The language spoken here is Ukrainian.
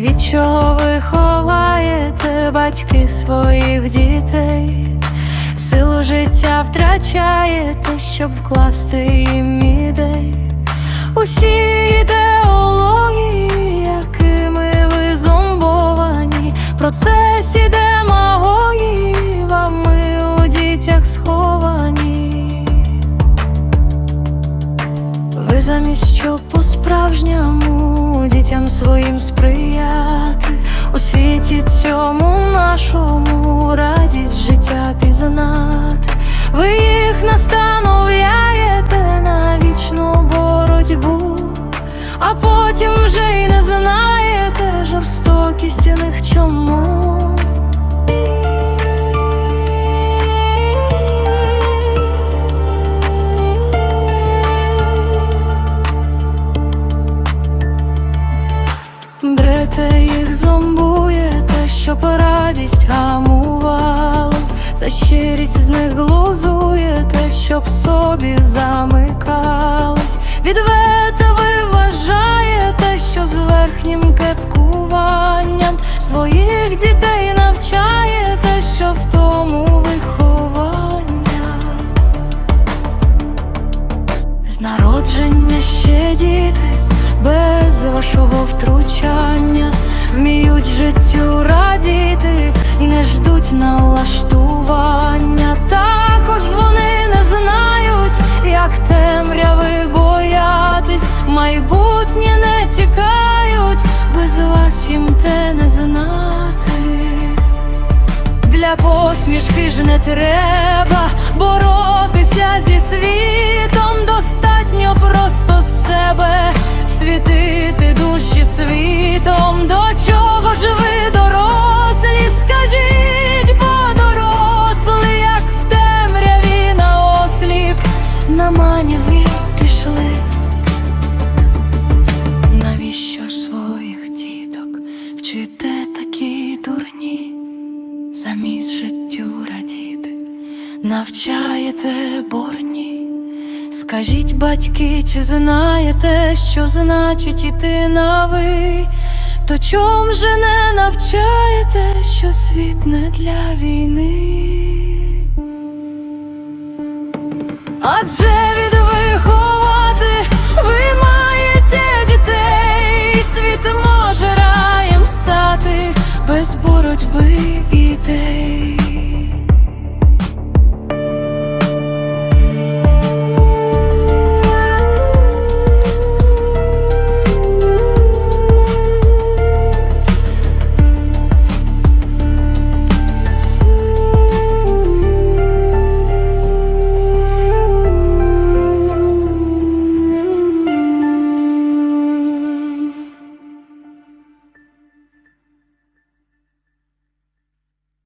Від чого ви ховаєте батьки своїх дітей? Силу життя втрачаєте, щоб вкласти їм ідей. Усі ідеології, якими ви зомбовані, процесі демагогії вами у дітях сховані. Ви замість щоб по-справжньому дітям своїм сприяти у світі цьому нашому радість життя пізнати. Ви їх настановляєте на вічну боротьбу, а потім вже й не знаєте жорстокість у них чому. Зомбуєте, щоб радість гамувала, за щирість з них глузуєте, щоб в собі замикались. Відвете ви вважаєте, що з верхнім кепкуванням своїх дітей навчаєте, що в тому виховання. З народження ще діти, без вашого втручання, Для посмішки ж не треба. Боротися зі світом, достатньо просто себе замість життю радіти, навчаєте борні. Скажіть, батьки, чи знаєте, що значить іти на ви? То чом же не навчаєте, що світ не для війни? Адже відвиховати ви маєте дітей, світ може раєм стати без боротьби.